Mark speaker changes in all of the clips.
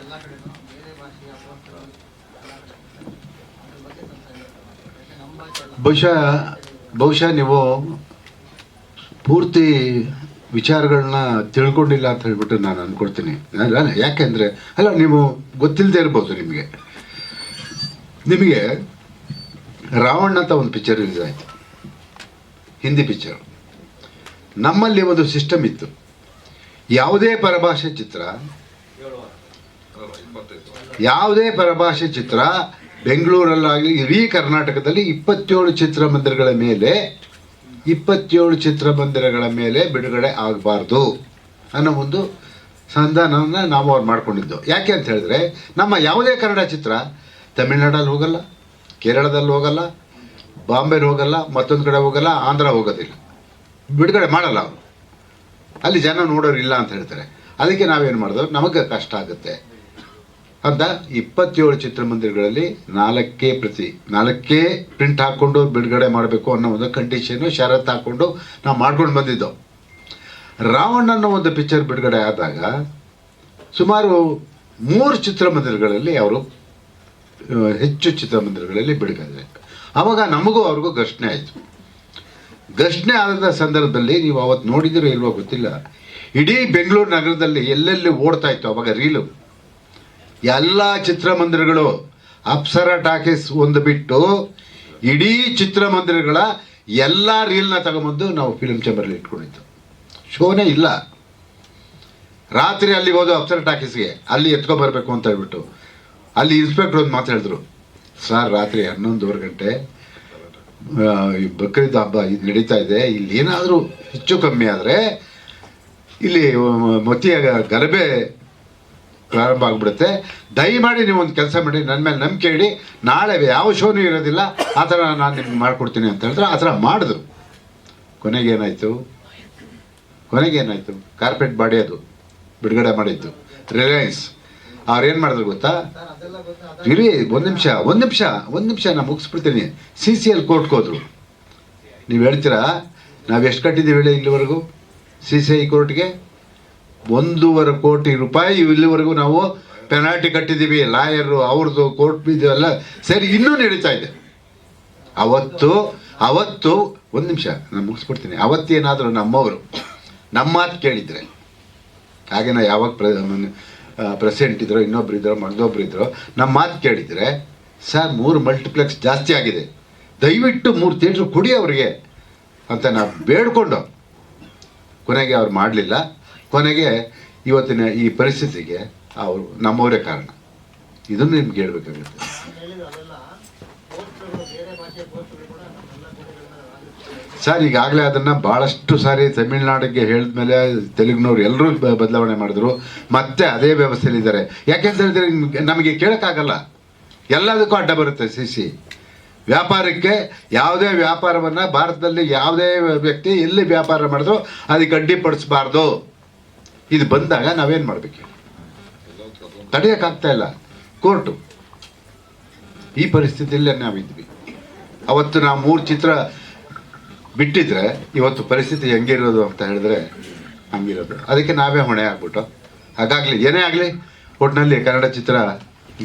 Speaker 1: ಎಲ್ಲ ಕಡೆನೂ ಬೇರೆ ಭಾಷೆಯ ಪೋಸ್ಟರ್ ಅದ್ರ ಬಗ್ಗೆ ಸ್ವಲ್ಪ ಹೇಳ್ತಾರೆ. ಯಾಕೆ ನಮ್ಮ ಭಾಷೆ ಅಲ್ಲ.
Speaker 2: ಬಹುಶಃ ಬಹುಶಃ ನೀವು ಪೂರ್ತಿ ವಿಚಾರಗಳನ್ನ ತಿಳ್ಕೊಂಡಿಲ್ಲ ಅಂತ ಹೇಳ್ಬಿಟ್ಟು ನಾನು ಅನ್ಕೊಡ್ತೀನಿ ಅಲ್ಲ ಯಾಕೆಂದ್ರೆ ಅಲ್ಲ ನೀವು ಗೊತ್ತಿಲ್ಲದೆ ಇರ್ಬೋದು ನಿಮಗೆ. ನಿಮಗೆ ರಾವಣ ಅಂತ ಒಂದು ಪಿಕ್ಚರ್ ರಿಲೀಸ್ ಆಯಿತು. ಹಿಂದಿ ಪಿಕ್ಚರ್ ನಮ್ಮಲ್ಲಿ ಒಂದು ಸಿಸ್ಟಮ್ ಇತ್ತು. ಯಾವುದೇ ಪರಭಾಷೆ ಚಿತ್ರ ಯಾವುದೇ ಪರಭಾಷೆ ಚಿತ್ರ ಬೆಂಗಳೂರಲ್ಲಾಗಲಿ, ಇಡೀ ಕರ್ನಾಟಕದಲ್ಲಿ ಇಪ್ಪತ್ತೇಳು ಚಿತ್ರಮಂದಿರಗಳ ಮೇಲೆ, ಇಪ್ಪತ್ತೇಳು ಚಿತ್ರಮಂದಿರಗಳ ಮೇಲೆ ಬಿಡುಗಡೆ ಆಗಬಾರ್ದು ಅನ್ನೋ ಒಂದು ಸಂಧಾನವನ್ನು ನಾವು ಅವ್ರು ಮಾಡ್ಕೊಂಡಿದ್ದು. ಯಾಕೆ ಅಂತ ಹೇಳಿದ್ರೆ, ನಮ್ಮ ಯಾವುದೇ ಕನ್ನಡ ಚಿತ್ರ ತಮಿಳ್ನಾಡಲ್ಲಿ ಹೋಗಲ್ಲ, ಕೇರಳದಲ್ಲಿ ಹೋಗಲ್ಲ, ಬಾಂಬೆಲಿ ಹೋಗಲ್ಲ, ಮತ್ತೊಂದು ಕಡೆ ಹೋಗಲ್ಲ, ಆಂಧ್ರ ಹೋಗೋದಿಲ್ಲ. ಬಿಡುಗಡೆ ಮಾಡಲ್ಲ ಅವರು. ಅಲ್ಲಿ ಜನ ನೋಡೋರು ಇಲ್ಲ ಅಂತ ಹೇಳ್ತಾರೆ. ಅದಕ್ಕೆ ನಾವೇನು ಮಾಡಿದ್ರು ನಮಗೆ ಕಷ್ಟ ಆಗುತ್ತೆ. ಅಂತ ಇಪ್ಪತ್ತೇಳು ಚಿತ್ರಮಂದಿರಗಳಲ್ಲಿ ನಾಲ್ಕೇ ಪ್ರತಿ, ನಾಲ್ಕೇ ಪ್ರಿಂಟ್ ಹಾಕ್ಕೊಂಡು ಬಿಡುಗಡೆ ಮಾಡಬೇಕು ಅನ್ನೋ ಒಂದು ಕಂಡೀಷನ್ ಷರತ್ತು ಹಾಕ್ಕೊಂಡು ನಾವು ಮಾಡ್ಕೊಂಡು ಬಂದಿದ್ದೆವು ರಾವಣ ಅನ್ನೋ ಒಂದು ಪಿಕ್ಚರ್ ಬಿಡುಗಡೆ ಆದಾಗ ಸುಮಾರು ಮೂರು ಚಿತ್ರಮಂದಿರಗಳಲ್ಲಿ ಅವರು ಹೆಚ್ಚು ಚಿತ್ರಮಂದಿರಗಳಲ್ಲಿ ಬಿಡುಗಡೆ. ಆವಾಗ ನಮಗೂ ಅವ್ರಿಗೂ ಘರ್ಷಣೆ ಆಯಿತು. ಘರ್ಷಣೆ ಆದ ಸಂದರ್ಭದಲ್ಲಿ ನೀವು ಅವತ್ತು ನೋಡಿದಿರೋ ಇಲ್ವೋ ಗೊತ್ತಿಲ್ಲ. ಇಡೀ ಬೆಂಗಳೂರು ನಗರದಲ್ಲಿ ಎಲ್ಲೆಲ್ಲಿ ಓಡ್ತಾ ಇತ್ತು ಅವಾಗ ರೀಲು? ಎಲ್ಲ ಚಿತ್ರಮಂದಿರಗಳು ಅಪ್ಸರ ಟಾಕೀಸ್ ಒಂದು ಬಿಟ್ಟು ಇಡೀ ಚಿತ್ರಮಂದಿರಗಳ ಎಲ್ಲ ರೀಲ್ನ ತಗೊಂಬಂದು ನಾವು ಫಿಲ್ಮ್ ಚೇಂಬರ್ಲಿ ಇಟ್ಕೊಂಡಿದ್ದು. ಶೋನೇ ಇಲ್ಲ. ರಾತ್ರಿ ಅಲ್ಲಿಗೆ ಹೋದು ಅಪ್ಸರ ಟಾಕೀಸ್ಗೆ, ಅಲ್ಲಿ ಎತ್ಕೊಬರ್ಬೇಕು ಅಂತ ಹೇಳ್ಬಿಟ್ಟು. ಅಲ್ಲಿ ಇನ್ಸ್ಪೆಕ್ಟರ್ ಒಂದು ಮಾತಾಡಿದ್ರು ಸರ್, ರಾತ್ರಿ ಹನ್ನೊಂದುವರೆ ಗಂಟೆ ಬಕ್ರೀದ್ ಹಬ್ಬ ಇದು ನಡೀತಾ ಇದೆ. ಇಲ್ಲಿ ಏನಾದರೂ ಹೆಚ್ಚು ಕಮ್ಮಿ ಆದರೆ, ಇಲ್ಲಿ ಮತಿಯ ಗಲಭೆ ಪ್ರಾರಂಭ ಆಗಿಬಿಡುತ್ತೆ. ದಯಮಾಡಿ ನೀವು ಒಂದು ಕೆಲಸ ಮಾಡಿ ನನ್ನ ಮೇಲೆ ನಂಬಿಕೆ ಇಡಿ. ನಾಳೆ ಯಾವ ಶೋನೂ ಇರೋದಿಲ್ಲ. ಆ ಥರ ನಾನು ನಿಮ್ಗೆ ಮಾಡಿಕೊಡ್ತೀನಿ ಅಂತ ಹೇಳಿದ್ರೆ ಆ ಥರ ಮಾಡಿದ್ರು. ಕೊನೆಗೇನಾಯಿತು ಕೊನೆಗೇನಾಯಿತು ಕಾರ್ಪೆಟ್ ಬಾಡಿ ಅದು, ಬಿಡುಗಡೆ ಮಾಡಿದ್ದು. ರಿಲಯನ್ಸ್ ಅವ್ರು ಏನು ಮಾಡಿದ್ರು ಗೊತ್ತಾ? ಇರಿ, ಒಂದು ನಿಮಿಷ ಒಂದು ನಿಮಿಷ ಒಂದು ನಿಮಿಷ ನಾನು ಮುಗಿಸ್ಬಿಡ್ತೀನಿ. ಸಿ ಸಿ ಎಲ್ ಕೋರ್ಟ್ಗೆ ಹೋದರು. ನೀವು ಹೇಳ್ತೀರಾ? ನಾವು ಎಷ್ಟು ಕಟ್ಟಿದ್ದೀವಿ ಹೇಳಿ ಇಲ್ಲಿವರೆಗೂ? ಸಿ ಸಿ ಐ ಕೋರ್ಟ್ಗೆ ಒಂದೂವರೆ ಕೋಟಿ ರೂಪಾಯಿ ಇಲ್ಲಿವರೆಗೂ ನಾವು ಪೆನಾಲ್ಟಿ ಕಟ್ಟಿದ್ದೀವಿ ಲಾಯರು ಅವ್ರದ್ದು ಕೋರ್ಟ್ ಫೀಸ್ ಎಲ್ಲ ಸರಿ ಇನ್ನೂ ನಡೀತಾ ಇದೆ. ಅವತ್ತು ಅವತ್ತು, ಒಂದು ನಿಮಿಷ, ನಾನು ಮುಗಿಸ್ಬಿಡ್ತೀನಿ. ಅವತ್ತೇನಾದರೂ ನಮ್ಮವರು, ನಮ್ಮ ಮಾತು ಕೇಳಿದರೆ, ಹಾಗೆ ನಾ ಯಾವಾಗ ಪ್ರ ಪ್ರೆಸಿಡೆಂಟ್ ಇದ್ರೋ, ಇನ್ನೊಬ್ರು ಇದ್ರೋ ಮಗದೊಬ್ರು ಇದ್ರೋ, ನಮ್ಮ ಮಾತು ಕೇಳಿದರೆ, ಸರ್, ಮೂರು ಮಲ್ಟಿಪ್ಲೆಕ್ಸ್ ಜಾಸ್ತಿ ಆಗಿದೆ. ದಯವಿಟ್ಟು ಮೂರು ಥಿಯೇಟ್ರ್ ಕೊಡಿ ಅವರಿಗೆ, ಅಂತ ನಾವು ಬೇಡ್ಕೊಂಡು ಕೊನೆಗೆ ಅವ್ರು ಮಾಡಲಿಲ್ಲ. ಕೊನೆಗೆ ಇವತ್ತಿನ ಈ ಪರಿಸ್ಥಿತಿಗೆ ಅವರು ನಮ್ಮವರೇ ಕಾರಣ. ಇದನ್ನು ನಿಮ್ಗೆ ಹೇಳ್ಬೇಕಾಗುತ್ತೆ. ಸರ್, ಈಗಾಗಲೇ ಅದನ್ನು ಭಾಳಷ್ಟು ಸಾರಿ ತಮಿಳ್ನಾಡಿಗೆ ಹೇಳಿದ್ಮೇಲೆ ತೆಲುಗಿನವ್ರು ಎಲ್ಲರೂ ಬದಲಾವಣೆ ಮಾಡಿದ್ರು. ಮತ್ತೆ ಅದೇ ವ್ಯವಸ್ಥೆಯಲ್ಲಿದ್ದಾರೆ ಯಾಕೆಂತ ಹೇಳಿದ್ರೆ ನಮಗೆ ಕೇಳೋಕ್ಕಾಗಲ್ಲ. ಎಲ್ಲದಕ್ಕೂ ಅಡ್ಡ ಬರುತ್ತೆ, ಸಿ ಸಿ. ವ್ಯಾಪಾರಕ್ಕೆ ಯಾವುದೇ ವ್ಯಾಪಾರವನ್ನು ಭಾರತದಲ್ಲಿ ಯಾವುದೇ ವ್ಯಕ್ತಿ ಎಲ್ಲಿ ವ್ಯಾಪಾರ ಮಾಡಿದ್ರು ಅದಕ್ಕೆ ಅಡ್ಡಿಪಡಿಸಬಾರ್ದು ಇದು ಬಂದಾಗ ನಾವೇನು ಮಾಡಬೇಕು? ತಡೆಯೋಕ್ಕಾಗ್ತಾ ಇಲ್ಲ. ಕೋರ್ಟು. ಈ ಪರಿಸ್ಥಿತಿಯಲ್ಲೇ ನಾವಿದ್ವಿ. ಅವತ್ತು ನಾವು ಮೂರು ಚಿತ್ರ ಬಿಟ್ಟಿದ್ರೆ, ಇವತ್ತು ಪರಿಸ್ಥಿತಿ ಹೆಂಗಿರೋದು ಅಂತ ಹೇಳಿದ್ರೆ ಹಂಗಿರೋದು. ಅದಕ್ಕೆ ನಾವೇ ಹೊಣೆ ಆಗ್ಬಿಟ್ಟು. ಹಾಗಾಗಲಿ, ಏನೇ ಆಗಲಿ ಒಟ್ಟಿನಲ್ಲಿ ಕನ್ನಡ ಚಿತ್ರ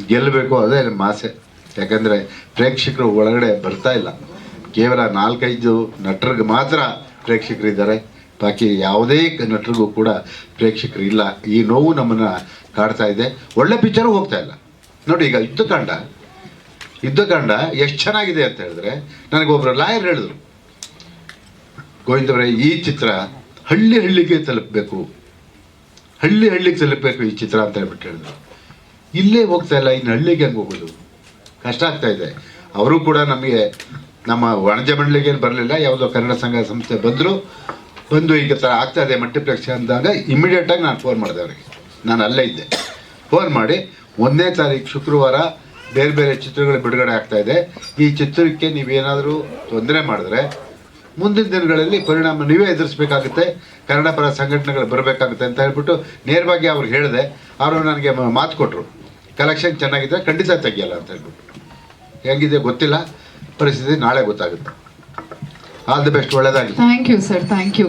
Speaker 2: ಗೆಲ್ಲಬೇಕು ಅದೇ ನಮ್ಮ ಆಸೆ. ಯಾಕಂದರೆ ಪ್ರೇಕ್ಷಕರು ಒಳಗಡೆ ಬರ್ತಾ ಇಲ್ಲ. ಕೇವಲ ನಾಲ್ಕೈದು ನಟರಿಗೆ ಮಾತ್ರ ಪ್ರೇಕ್ಷಕರಿದ್ದಾರೆ. ಬಾಕಿ ಯಾವುದೇ ನಟರಿಗೂ ಕೂಡ ಪ್ರೇಕ್ಷಕರು ಇಲ್ಲ. ಈ ನೋವು ನಮ್ಮನ್ನು ಕಾಡ್ತಾ ಇದೆ. ಒಳ್ಳೆ ಪಿಕ್ಚರು ಹೋಗ್ತಾ ಇಲ್ಲ. ನೋಡಿ, ಈಗ ಯುದ್ಧಕಾಂಡ. ಯುದ್ಧಕಾಂಡ ಎಷ್ಟು ಚೆನ್ನಾಗಿದೆ ಅಂತ ಹೇಳಿದ್ರೆ ನನಗೊಬ್ಬರು ಲಾಯರ್ ಹೇಳಿದ್ರು ಗೋವಿಂದವರೇ ಈ ಚಿತ್ರ ಹಳ್ಳಿ ಹಳ್ಳಿಗೆ ತಲುಪಬೇಕು. ಹಳ್ಳಿ ಹಳ್ಳಿಗೆ ತಲುಪಬೇಕು ಈ ಚಿತ್ರ ಅಂತ ಹೇಳ್ಬಿಟ್ಟು ಹೇಳಿದ್ರು. ಇಲ್ಲೇ ಹೋಗ್ತಾ ಇಲ್ಲ, ಇನ್ನು ಹಳ್ಳಿಗೆ ಹೆಂಗೆ ಹೋಗೋದು? ಕಷ್ಟ ಆಗ್ತಾ ಇದೆ. ಅವರು ಕೂಡ ನಮಗೆ ನಮ್ಮ ವಾಣಿಜ್ಯ ಮಂಡಳಿಗೆ ಏನು ಬರಲಿಲ್ಲ. ಯಾವುದೋ ಕನ್ನಡ ಸಂಘ ಸಂಸ್ಥೆ ಬಂದರು. ಬಂದು ಈಗ ಥರ ಆಗ್ತಾ ಇದೆ ಮಲ್ಟಿಪ್ಲೆಕ್ಸ್ ಅಂದಾಗ ಇಮಿಡಿಯೇಟಾಗಿ ನಾನು ಫೋನ್ ಮಾಡಿದೆ ಅವರಿಗೆ. ನಾನು ಅಲ್ಲೇ ಇದ್ದೆ. ಫೋನ್ ಮಾಡಿ ಒಂದನೇ ತಾರೀಕು ಶುಕ್ರವಾರ ಬೇರೆ ಬೇರೆ ಚಿತ್ರಗಳು ಬಿಡುಗಡೆ ಆಗ್ತಾ ಇದೆ. ಈ ಚಿತ್ರಕ್ಕೆ ನೀವೇನಾದರೂ ತೊಂದರೆ ಮಾಡಿದ್ರೆ ಮುಂದಿನ ದಿನಗಳಲ್ಲಿ ಪರಿಣಾಮ ನೀವೇ ಎದುರಿಸಬೇಕಾಗುತ್ತೆ. ಕನ್ನಡ ಪರ ಸಂಘಟನೆಗಳು ಬರಬೇಕಾಗುತ್ತೆ ಅಂತ ಹೇಳ್ಬಿಟ್ಟು ನೇರವಾಗಿ ಅವ್ರಿಗೆ ಹೇಳಿದೆ. ಅವರು ನನಗೆ ಮಾತು ಕೊಟ್ಟರು ಕಲೆಕ್ಷನ್ ಚೆನ್ನಾಗಿದ್ದರೆ ಖಂಡಿತ ತೆಗಿಯಲ್ಲ ಅಂತ ಹೇಳ್ಬಿಟ್ಟು. ಹೆಂಗಿದೆ ಗೊತ್ತಿಲ್ಲ. ಪರಿಸ್ಥಿತಿ ನಾಳೆ ಗೊತ್ತಾಗುತ್ತೆ. ಆಲ್ ದಿ ಬೆಸ್ಟ್ ಒಳ್ಳೆಯದಾಗಲಿ
Speaker 3: thank you sir thank you